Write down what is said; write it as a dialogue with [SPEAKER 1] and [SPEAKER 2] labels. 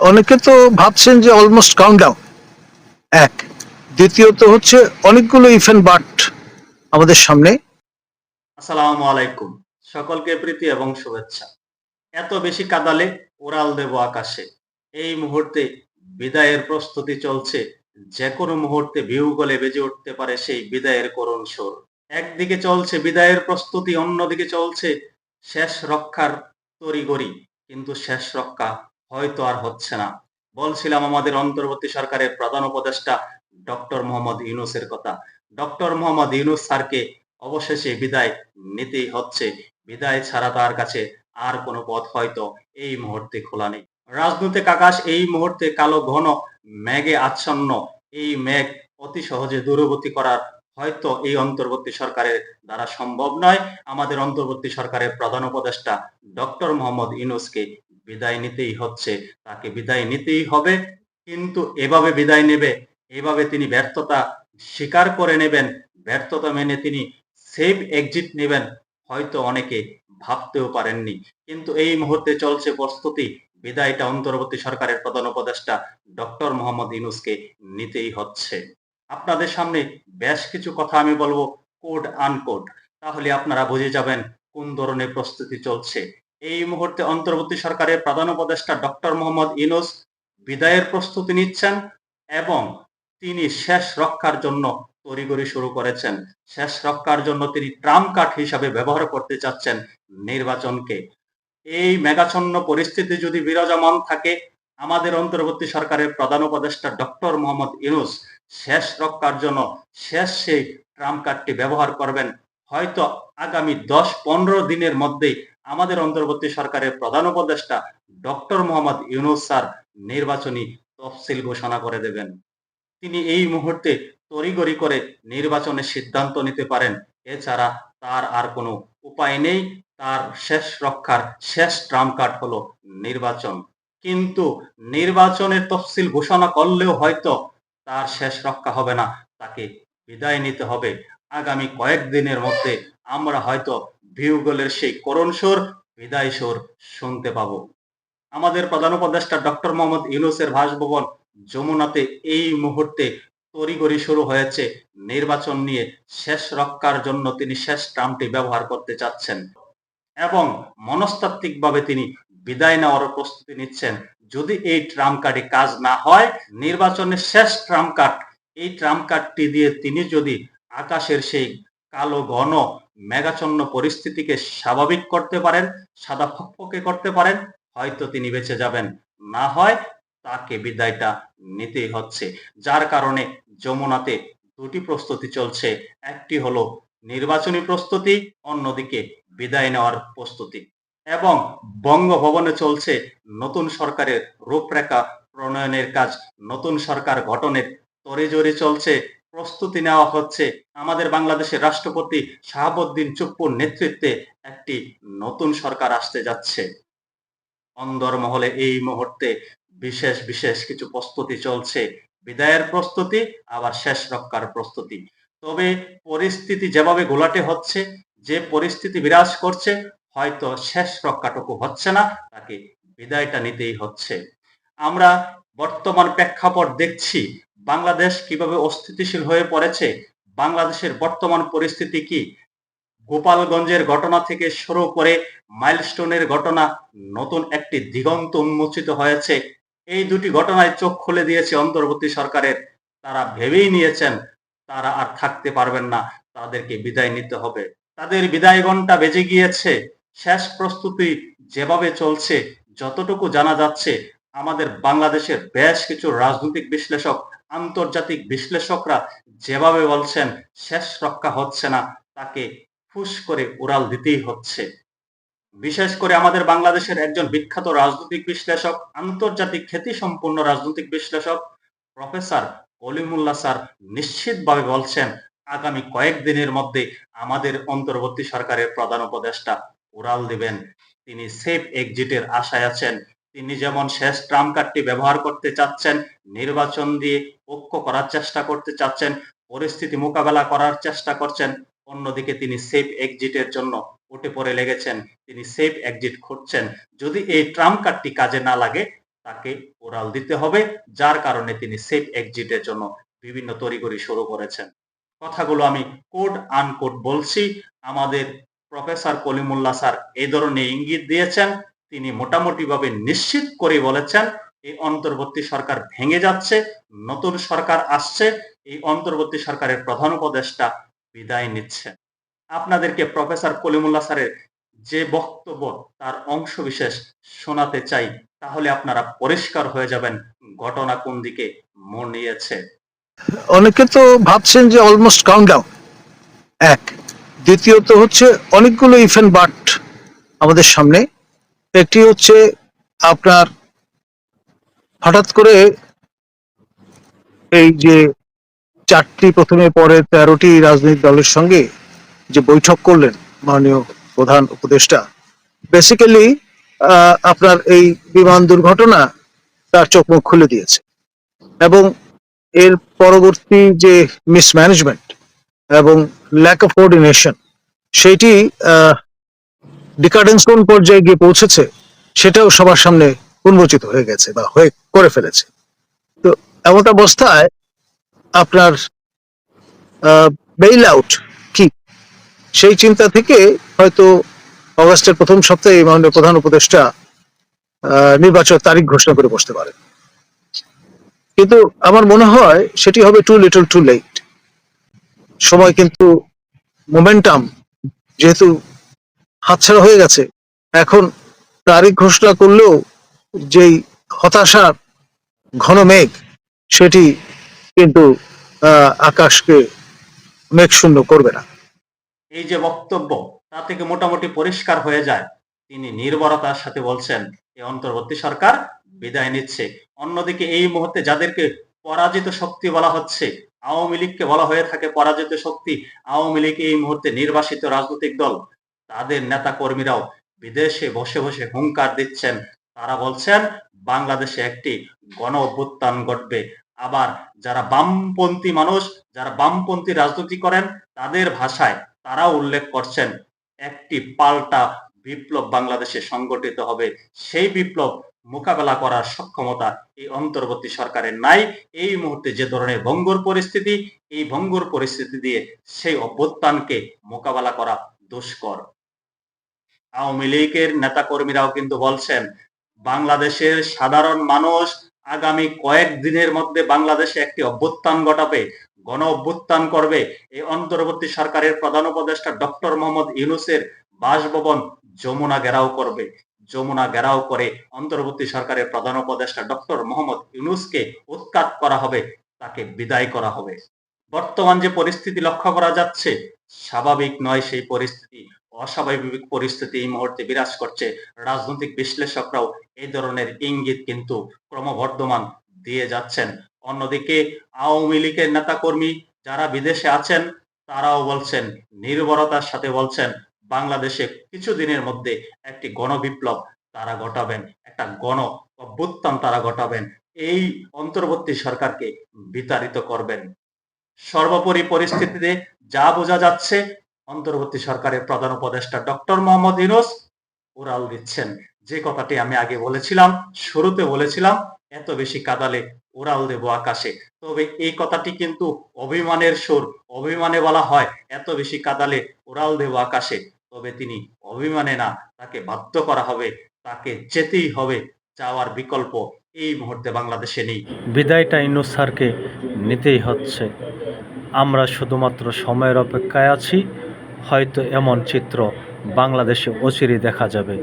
[SPEAKER 1] অনেকে তো ভাবছেন যে অলমোস্ট কাউন্টডাউন এক। দ্বিতীয়ত হচ্ছে অনেকগুলো ইভেন্ট বাট আমাদের সামনে।
[SPEAKER 2] আসসালামু আলাইকুম। সকলকে প্রীতি এবং শুভেচ্ছা। এত বেশি কাদালে ওরাল দেব আকাশে। এই মুহূর্তে বিদায়ের প্রস্তুতি চলছে। যে কোনো মুহূর্তে ভিউ গলে বেজে উঠতে পারে সেই বিদায়ের করুণ সুর। একদিকে চলছে বিদায়ের প্রস্তুতি, অন্যদিকে চলছে শেষ রক্ষার তড়িগড়ি কিন্তু শেষ রক্ষা হয়তো আর হচ্ছে না। বলছিলাম আমাদের অন্তর্বর্তী সরকারের প্রধান উপদেষ্টা ডক্টর মোহাম্মদ ইউনুসের কথা। ডক্টর মোহাম্মদ ইউনুস স্যারকে অবশেষে বিদায় নিতেই হচ্ছে। বিদায় ছাড়া তার কাছে আর কোনো পথ হয়তো এই মুহূর্তে খোলা নেই। রাজনৈতিক আকাশ এই মুহূর্তে কালো, ঘন, মেঘে আচ্ছন্ন। এই মেঘ অতি সহজে দূরবর্তী করার হয়তো এই অন্তর্বর্তী সরকারের দ্বারা সম্ভব নয়। আমাদের অন্তর্বর্তী সরকারের প্রধান উপদেষ্টা ডক্টর মোহাম্মদ ইউনুসকে বিদায় নিতেই হচ্ছে, তাকে বিদায় নিতেই হবে। কিন্তু এভাবে বিদায় নেবে, এভাবে তিনি ব্যর্থতা স্বীকার করে নেবেন, ব্যর্থতা মেনে তিনি সেফ এক্সিট নেবেন, হয়তো অনেকে ভাবতেও পারেননি। কিন্তু এই মুহূর্তে চলছে প্রস্তুতি, বিদায়টা অন্তর্বর্তী সরকারের প্রধান উপদেষ্টা ডক্টর মোহাম্মদ ইউনুসকে নিতেই হচ্ছে। আপনাদের সামনে বেশ কিছু কথা আমি বলব কোড আনকোড তাহলে আপনারা বুঝে যাবেন কোন ধরনের প্রস্তুতি চলছে। এই মুহূর্তে অন্তর্বর্তী সরকারের প্রধান উপদেষ্টা ডক্টর মোহাম্মদ ইউনুস বিদায়ের প্রস্তুতি নিচ্ছেন এবং তিনি শেষ রক্ষার জন্য তড়িগড়ি শুরু করেছেন। শেষ রক্ষার জন্য তিনি ট্রাম কাঠ হিসাবে ব্যবহার করতে চাচ্ছেন নির্বাচনকে। এই মেঘাচ্ছন্ন পরিস্থিতি যদি বিরাজমান থাকে, আমাদের অন্তর্বর্তী সরকারের প্রধান উপদেষ্টা ডক্টর মোহাম্মদ ইউনুস শেষ রক্ষার জন্য শেষ সেই ট্রাম কার্ডটি ব্যবহার করবেন। হয়তো আগামী দশ পনেরো দিনের মধ্যেই আমাদের অন্তর্বর্তী সরকারের প্রধান উপদেষ্টা ডক্টর মোহাম্মদ ইউনুস স্যার নির্বাচনী তফসিল ঘোষণা করে দেবেন। তিনি এই মুহূর্তে তড়িগড়ি করে নির্বাচনের সিদ্ধান্ত নিতে পারেন। এছাড়া তার আর কোনো উপায় নেই। তার শেষ রক্ষার শেষ ট্রাম্প কার্ড হলো নির্বাচন। কিন্তু নির্বাচনের তফসিল ঘোষণা করলেও হয়তো তার শেষ রক্ষা হবে না। তাকে বিদায় নিতে হবে। আগামী কয়েকদিনের মধ্যে আমরা হয়তো ভিউগলের সেই করণ সুর, বিদায় সুর শুনতে পাবো। আমাদের প্রধান উপদেষ্টা ডক্টর মোহাম্মদ ইউনুসের বাসভবন যমুনাতে এই মুহূর্তে তড়িগড়ি শুরু হয়েছে। নির্বাচন নিয়ে শেষ রক্ষার জন্য তিনি শেষ ট্রামটি ব্যবহার করতে চাচ্ছেন এবং মনস্তাত্ত্বিকভাবে তিনি বিদায় নেওয়ার প্রস্তুতি নিচ্ছেন। যদি এই ট্রাম কার্ডে কাজ না হয় নির্বাচনের শেষ ট্রাম কার্ড, এই ট্রাম কার্ডটি দিয়ে তিনি যদি আকাশের সেই কালো ঘন মেঘাচ্ছন্ন পরিস্থিতিকে স্বাভাবিক করতে পারেন, সাদা ফকফকে করতে পারেন, হয়তো তিনি বেঁচে যাবেন। না হয় তাকে বিদায়টা নিতেই হচ্ছে। যার কারণে যমুনাতে দুটি প্রস্তুতি চলছে। একটি হলো নির্বাচনী প্রস্তুতি, অন্যদিকে বিদায় নেওয়ার প্রস্তুতি। এবং বঙ্গভবনে চলছে নতুন সরকারের রূপরেখা প্রণয়নের কাজ। নতুন সরকার গঠনের তরেজরে চলছে। প্রস্তুতি নেওয়া হচ্ছে আমাদের বাংলাদেশের রাষ্ট্রপতি শাহাবুদ্দিন চুপ্পুর নেতৃত্বে একটি নতুন সরকার আসতে যাচ্ছে। অন্দরমহলে এই মুহূর্তে বিশেষ বিশেষ কিছু প্রস্তুতি চলছে। বিদায়ের প্রস্তুতি, আবার শেষ রক্ষার প্রস্তুতি। তবে পরিস্থিতি যেভাবে গোলাটে হচ্ছে, যে পরিস্থিতি বিরাজ করছে, হয়তো শেষ রক্ষাটুকু হচ্ছে না, তাকে বিদায়টা নিতেই হচ্ছে। আমরা বর্তমান প্রেক্ষাপট দেখছি বাংলাদেশ কীভাবে অস্থিতিশীল হয়ে পড়েছে? বাংলাদেশের বর্তমান পরিস্থিতি কি? গোপালগঞ্জের ঘটনা থেকে শুরু করে মাইলস্টোনের ঘটনা নতুন একটি দিগন্ত উন্মোচিত হয়েছে। এই দুটি ঘটনায় চোখ খুলে দিয়েছে অন্তর্বর্তী সরকারের। তারা ভেবেই নিয়েছেন, তারা আর থাকতে পারবেন না। তাদেরকে বিদায় নিতে হবে। তাদের বিদায় ঘণ্টা বেজে গিয়েছে। শেষ প্রস্তুতি যেভাবে চলছে, যতটুকু জানা যাচ্ছে, আমাদের বাংলাদেশের বেশ কিছু রাজনৈতিক বিশ্লেষক আন্তর্জাতিক বিশ্লেষকরা যেভাবে বলছেন, শেষ রক্ষা হচ্ছে না, তাকে ফুস করে উড়াল দিতেই হচ্ছে। বিশেষ করে আমাদের বাংলাদেশের একজন বিখ্যাত রাজনৈতিক বিশ্লেষক, আন্তর্জাতিক খ্যাতি সম্পন্ন রাজনৈতিক বিশ্লেষক, প্রফেসর কলিমুল্লাহ স্যার নিশ্চিতভাবে বলছেন, আগামী কয়েকদিনের মধ্যে আমাদের অন্তর্বর্তী সরকারের প্রধান উপদেষ্টা উড়াল দিবেন। তিনি সেফ এক্সিটের আশায় আছেন। তিনি যেমন শেষ ট্রাম কার্ডটি ব্যবহার করতে চাচ্ছেন, নির্বাচন দিয়ে ঐক্য করার চেষ্টা করতে চাচ্ছেন, পরিস্থিতি মোকাবেলা করার চেষ্টা করছেন, অন্যদিকে তিনি সেফ এক্সিটের জন্য উঠে পড়ে লেগেছেন। তিনি সেফ এক্সিট খুঁজছেন। যদি এই ট্রাম কার্ডটি কাজে না লাগে, তাকে ওরাল দিতে হবে, যার কারণে তিনি সেফ এক্সিটের জন্য বিভিন্ন তড়িঘড়ি শুরু করেছেন। কথাগুলো আমি কোড আনকোড বলছি। আমাদের প্রফেসর কলিমুল্লা স্যার এই ধরনের ইঙ্গিত দিয়েছেন। তিনি মোটামুটি ভাবে নিশ্চিত করে বলেছেন, এই অন্তর্বর্তী সরকার ভেঙে যাচ্ছে, নতুন সরকার আসছে, এই অন্তর্বর্তী সরকারের প্রধান উপদেষ্টা বিদায় নিচ্ছে আপনাদেরকে প্রফেসর কলিমুল্লাহ স্যারের যে বক্তব্য তার অংশ বিশেষ শোনাতে চাই, তাহলে আপনারা পরিষ্কার হয়ে যাবেন ঘটনা কোন দিকে মোড় নিয়েছে
[SPEAKER 1] অনেকে তো ভাবছেন যে অলমোস্ট কাউন্টডাউন এক। দ্বিতীয়ত হচ্ছে অনেকগুলো ইফেন্ট বাট আমাদের সামনে একটি হচ্ছে আপনার হঠাৎ করে এই যে চারটি প্রথমে পরে তেরোটি রাজনৈতিক দলের সঙ্গে যে বৈঠক করলেন মাননীয় প্রধান উপদেষ্টা বেসিক্যালি আপনার এই বিমান দুর্ঘটনা তার চোখ মুখ খুলে দিয়েছে এবং এর পরবর্তী যে মিসম্যানেজমেন্ট এবং ল্যাক অফ কোঅর্ডিনেশন সেইটি ডিকাডেন্স কোন পর্যায়ে গিয়ে পৌঁছেছে সেটাও সবার সামনে উন্মোচিত হয়ে গেছে বা হয়ে করে ফেলেছে। তো এমন অবস্থায় আপনার বেইল আউট কি? সেই চিন্তা থেকে হয়তো অগস্টের প্রথম সপ্তাহে মাননীয় প্রধান উপদেষ্টা আহ, নির্বাচনের তারিখ ঘোষণা করে বসতে পারে কিন্তু আমার মনে হয় সেটি হবে টু লিটল টু লেট সময় কিন্তু মোমেন্টাম যেহেতু হাতছাড়া হয়ে গেছে। এখন তারিখ ঘোষণা করলেও যেই হতাশার ঘন মেঘ, সেটি কিন্তু আকাশকে মেঘশূন্য করবে না।
[SPEAKER 2] এই যে বক্তব্য, তা থেকে মোটামুটি পরিষ্কার হয়ে যায়। তিনি নির্ভরতার সাথে বলছেন এই অন্তর্বর্তী সরকার বিদায় নিচ্ছে। অন্যদিকে এই মুহূর্তে যাদেরকে পরাজিত শক্তি বলা হচ্ছে, আওয়ামী লীগকে বলা হয়ে থাকে পরাজিত শক্তি। আওয়ামী লীগ এই মুহূর্তে নির্বাসিত রাজনৈতিক দল। তাদের নেতা কর্মীরাও বিদেশে বসে বসে হুঙ্কার দিচ্ছেন। তারা বলছেন, বাংলাদেশে একটি গণ অভ্যুত্থান ঘটবে। আবার যারা বামপন্থী মানুষ, যারা বামপন্থী রাজনীতি করেন, তাদের ভাষায় তারা উল্লেখ করছেন, একটি পাল্টা বিপ্লব বাংলাদেশে সংগঠিত হবে। সেই বিপ্লব মোকাবেলা করার সক্ষমতা এই অন্তর্বর্তী সরকারের নাই। এই মুহূর্তে যে ধরনের ভঙ্গুর পরিস্থিতি, এই ভঙ্গুর পরিস্থিতি দিয়ে সেই অভ্যুত্থানকে মোকাবেলা করা দুষ্কর। আওয়ামী লীগের নেতা কর্মীরাও কিন্তু বলছেন, বাংলাদেশের সাধারণ মানুষ আগামী কয়েক দিনের মধ্যে বাংলাদেশে একটি অভ্যুত্থান ঘটাবে, গণ অভ্যুত্থান করবে। এই অন্তর্বর্তী সরকারের প্রধান উপদেষ্টা ডক্টর মোহাম্মদ ইউনুসের বাসভবন যমুনা ঘেরাও করবে। যমুনা ঘেরাও করে অন্তর্বর্তী সরকারের প্রধান উপদেষ্টা ডক্টর মোহাম্মদ ইউনুসকে উৎখাত করা হবে, তাকে বিদায় করা হবে। বর্তমান যে পরিস্থিতি লক্ষ্য করা যাচ্ছে, স্বাভাবিক নয় সেই পরিস্থিতি। অস্বাভাবিক পরিস্থিতি এই মুহূর্তে বিরাজ করছে। রাজনৈতিক বিশ্লেষকরাও এই ধরনের ইঙ্গিত কিন্তু ক্রমবর্ধমান দিয়ে যাচ্ছেন। অন্যদিকে আওয়ামী লীগের নেতাকর্মী যারা বিদেশে আছেন, তারাও বলছেন, নির্ভরতার সাথে বলছেন, বাংলাদেশে কিছুদিনের মধ্যে একটি গণবিপ্লব তারা ঘটাবেন, একটা গণ অভ্যুত্থান তারা ঘটাবেন। এই অন্তর্বর্তী সরকারকে বিতাড়িত করবেন। সর্বোপরি পরিস্থিতিতে যা বোঝা যাচ্ছে অন্তর্বর্তী সরকারের প্রধান উপদেষ্টা ডক্টর মোহাম্মদ ইউনুস উড়াল দিচ্ছেন। যে কথাটি আমি আগে বলেছিলাম, শুরুতে বলেছিলাম, এত বেশি কাদালে উড়াল দেব আকাশে। তবে এই কথাটি কিন্তু অভিমানের সুর, অভিমানে বলা হয়, এত বেশি কাদালে উড়াল দেব আকাশে। তবে তিনি অভিমানে না, তাকে বাধ্য করা হবে, তাকে যেতেই হবে যাওয়ার বিকল্প এই মুহূর্তে বাংলাদেশে নেই।
[SPEAKER 3] বিদায়টা ইনুস স্যারকে নিতেই হচ্ছে। আমরা শুধুমাত্র সময়ের অপেক্ষায় আছি। হয়তো এমন চিত্র বাংলাদেশে অচিরে দেখা যাবে।